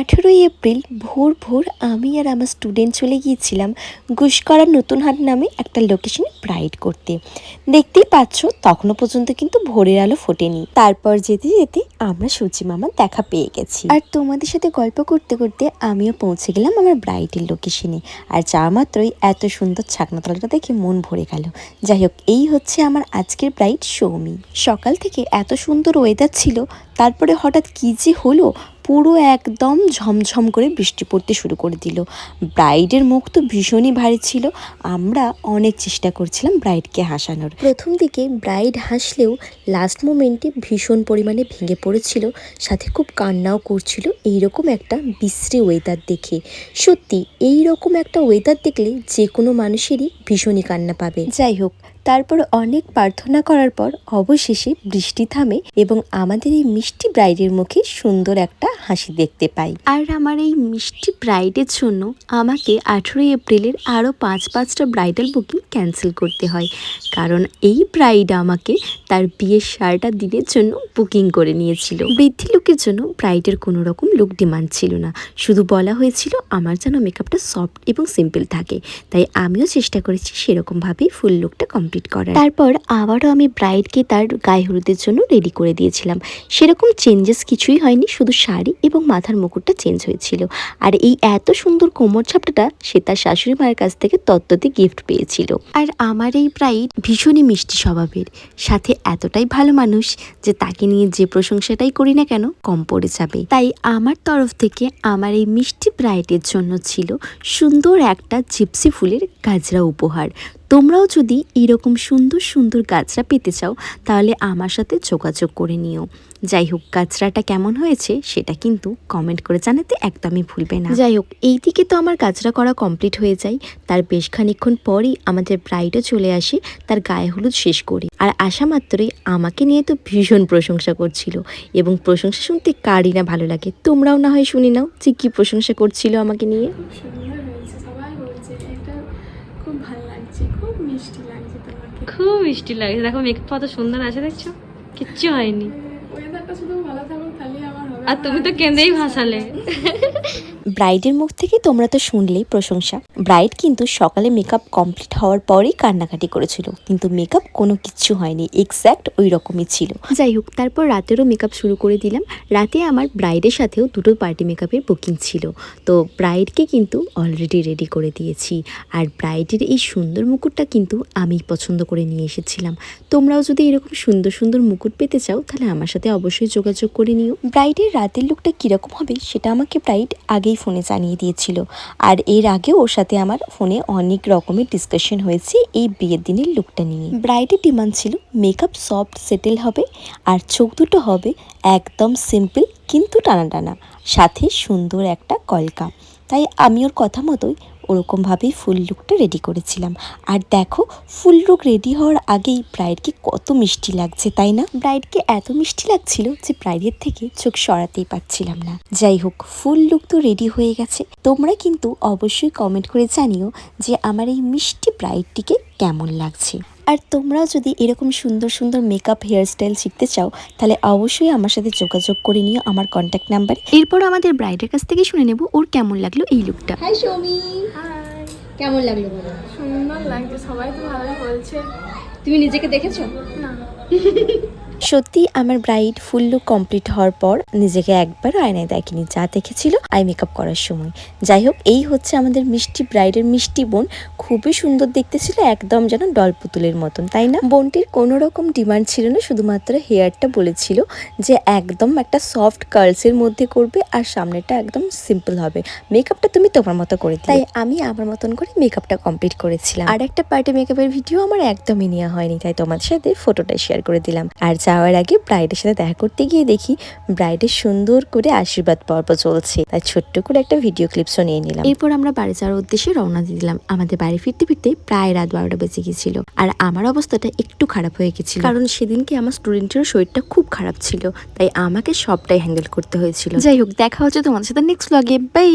আঠেরোই এপ্রিল ভোর ভোর আমি আর আমার স্টুডেন্ট চলে গিয়েছিলাম গুসকরার নতুন হাট নামে একটা লোকেশনে ব্রাইড করতে। দেখতেই পাচ্ছ তখনও পর্যন্ত কিন্তু ভোরের আলো ফোটেনি। তারপর যেতে যেতে আমরা সূচি মামার দেখা পেয়ে গেছি। আর তোমাদের সাথে গল্প করতে করতে আমিও পৌঁছে গেলাম আমার ব্রাইডের লোকেশনে আর যা মাত্রই এত সুন্দর ছাকনাতলাটা দেখে মন ভরে গেল। যাই হোক, এই হচ্ছে আমার আজকের ব্রাইড সৌমি। সকাল থেকে এত সুন্দর ওয়েদার ছিল, তারপরে হঠাৎ কী যে হলো পুরো একদম ঝমঝম করে বৃষ্টি পড়তে শুরু করে দিল। ব্রাইডের মুখ তো ভীষণই ভারী ছিল। আমরা অনেক চেষ্টা করছিলাম ব্রাইডকে হাসানোর। প্রথম দিকে ব্রাইড হাসলেও লাস্ট মোমেন্টে ভীষণ পরিমাণে ভেঙে পড়েছিল, সাথে খুব কান্নাও করছিল এইরকম একটা বিশ্রী ওয়েদার দেখে। সত্যি এই রকম একটা ওয়েদার দেখলে যে কোনো মানুষেরই ভীষণই কান্না পাবে। যাই হোক তারপর অনেক প্রার্থনা করার পর অবশেষে বৃষ্টি থামে এবং আমাদের এই মিষ্টি ব্রাইডের মুখে সুন্দর একটা হাসি দেখতে পাই। আর আমার এই মিষ্টি ব্রাইডের জন্য আমাকে আঠেরোই এপ্রিলের আরও পাঁচ পাঁচটা ব্রাইডাল বুকিং ক্যান্সেল করতে হয়। কারণ এই ব্রাইড আমাকে তার বিয়ের সারাটা দিনের জন্য বুকিং করে নিয়েছিল। বৃদ্ধি লুকের জন্য ব্রাইডের কোনো রকম লুক ডিমান্ড ছিল না। শুধু বলা হয়েছিল আমার যেন মেকআপটা সফট এবং সিম্পল থাকে। তাই আমিও চেষ্টা করেছি সেরকমভাবেই ফুল লুকটা কমপ্লিট করার। তারপর আবারও আমি ব্রাইডকে তার গায়ে হলুদের জন্য রেডি করে দিয়েছিলাম। সেরকম চেঞ্জেস কিছুই হয়নি, শুধু শাড়ি এবং মাথার মুকুটটা চেঞ্জ হয়েছিল। আর এই এত সুন্দর কোমর ছাপটাটা সে তার শাশুড়ি মায়ের কাছ থেকে তত্ত্বতে গিফট পেয়েছিল। আর আমার এই ব্রাইড ভীষণই মিষ্টি স্বভাবের। সাথে এতটাই ভালো মানুষ যে তাকে নিয়ে যে প্রশংসাটাই করি না কেন, কম পড়ে যাবে। তাই আমার তরফ থেকে আমার এই মিষ্টি ব্রাইডের জন্য ছিল সুন্দর একটা জিপসি ফুলের গাজরা উপহার। তোমরাও যদি এরকম সুন্দর সুন্দর গাছরা পেতে চাও, তাহলে আমার সাথে যোগাযোগ করে নিও। যাই হোক, গাছরাটা কেমন হয়েছে সেটা কিন্তু কমেন্ট করে জানাতে একদমই ভুলবে না। যাই হোক, এই দিকে তো আমার গাছরা করা কমপ্লিট হয়ে যায়। তার বেশ খানিক্ষণ পরই আমাদের ব্রাইডও চলে আসে, তার গায়ে হলুদ শেষ করে। আর আসা মাত্রই আমাকে নিয়ে তো ভীষণ প্রশংসা করছিল এবং প্রশংসা শুনতে কারই না ভালো লাগে। তোমরাও না হয় শুনে নাও যে কী প্রশংসা করছিল আমাকে নিয়ে খুব সুন্দর হয়েছে সবাই বলছে এটা খুব ভালো লাগছে খুব মিষ্টি লাগছে তোমাকে খুব মিষ্টি লাগছে। দেখো মেকআপ কত সুন্দর আছে দেখছ? কিচ্ছু হয়নি। ওয়েদারটা শুধু ভালো থাকুক তাহলে আমার হবে। আর তুমি তো কেঁদেই ভাসালে। ব্রাইডের মুখ থেকে তোমরা তো শুনলেই প্রশংসা। ব্রাইড কিন্তু সকালে মেকআপ কমপ্লিট হওয়ার পরেই কান্নাকাটি করেছিল। কিন্তু মেকআপ কোনো কিচ্ছু হয়নি এক্স্যাক্ট ওই রকমই ছিল। যাই হোক তারপর রাতেরও মেকআপ শুরু করে দিলাম। রাতে আমার ব্রাইডের সাথেও দুটো পার্টি মেকআপের বুকিং ছিল। তো ব্রাইডকে কিন্তু অলরেডি রেডি করে দিয়েছি। আর ব্রাইডের এই সুন্দর মুকুটটা কিন্তু আমি পছন্দ করে নিয়ে এসেছিলাম। তোমরাও যদি এরকম সুন্দর সুন্দর মুকুট পেতে চাও তাহলে আমার সাথে অবশ্যই যোগাযোগ করে নিও। ব্রাইডের রাতের লুকটা কীরকম হবে সেটা আমাকে ব্রাইড আগেই ফোনে জানিয়ে দিয়েছিল। আর এর আগে ওর সাথে আমার ফোনে অনেক রকমের ডিসকাশন হয়েছে এই বিয়ের দিনের লুকটা নিয়ে। ব্রাইডের ডিমান্ড ছিল মেকআপ সফট সেটেল হবে আর চোখ দুটো হবে একদম সিম্পল কিন্তু টানা টানা সাথে সুন্দর একটা কলকা। তাই আমি ওর কথা মতোই ওরকমভাবেই ফুল লুকটা রেডি করেছিলাম। আর দেখো, ফুল লুক রেডি হওয়ার আগেই ব্রাইডকে কত মিষ্টি লাগছে, তাই না? ব্রাইডকে এত মিষ্টি লাগছিল যে ব্রাইডের থেকে চোখ সরাতেই পারছিলাম না। যাই হোক, ফুল লুক তো রেডি হয়ে গেছে। তোমরা কিন্তু অবশ্যই কমেন্ট করে জানিও যে আমার এই মিষ্টি ব্রাইডটিকে কেমন লাগছে। আর তোমরাও যদি এরকম সুন্দর সুন্দর মেকআপ হেয়ারস্টাইল শিখতে চাও তাহলে অবশ্যই আমার সাথে যোগাযোগ করে নিও আমার কন্ট্যাক্ট নাম্বার এরপর আমাদের ব্রাইডের কাছ থেকে শুনে নেব ওর কেমন লাগল এই লুকটা হাই সৌমি হাই কেমন লাগল বলো? সুন্দর লাগছে সবাই তো ভালো বলছে। তুমি নিজেকে দেখেছ? না। সত্যি আমার ব্রাইড ফুল লুক কমপ্লিট হওয়ার পর নিজেকে একবারও আয়নায় দেখেনি যা দেখেছিল আই মেকআপ করার সময়। যাই হোক এই হচ্ছে আমাদের মিষ্টি ব্রাইডের মিষ্টি বোন। খুবই সুন্দর দেখতে ছিল একদম যেন ডল পুতুলের মতন তাই না? বোনটির কোনো রকম ডিমান্ড ছিল না শুধুমাত্র হেয়ারটা বলেছিল যে একদম একটা সফট কার্লসের মধ্যে করবে আর সামনেটা একদম সিম্পল হবে। মেকআপটা তুমি তোমার মতো করে তাই আমি আমার মতন করে মেকআপটা কমপ্লিট করেছিলাম। আর একটা পার্টি মেকআপের ভিডিও আমার একদমই নেওয়া হয়নি তাই তোমাদের সাথে ফটোটা শেয়ার করে দিলাম। আর যাওয়ার আগে ব্রাইডের সাথে দেখা করতে গিয়ে দেখি ব্রাইডের সুন্দর করে আশীর্বাদ পর্ব চলছে। তাই ছোট্ট করে একটা ভিডিও ক্লিপসও নিয়ে নিলাম। এরপর আমরা বাড়ি যাওয়ার উদ্দেশ্যে রওনা দিয়ে দিলাম। আমাদের বাড়ি ফিরতে ফিরতে প্রায় রাত বারোটা বেজে গেছিল আর আমার অবস্থাটা একটু খারাপ হয়ে গেছিল কারণ সেদিনকে আমার স্টুডেন্টের শরীরটা খুব খারাপ ছিল তাই আমাকে সবটাই হ্যান্ডেল করতে হয়েছিল। যাই হোক দেখা হচ্ছে তোমাদের সাথে নেক্সট ব্লগে বাই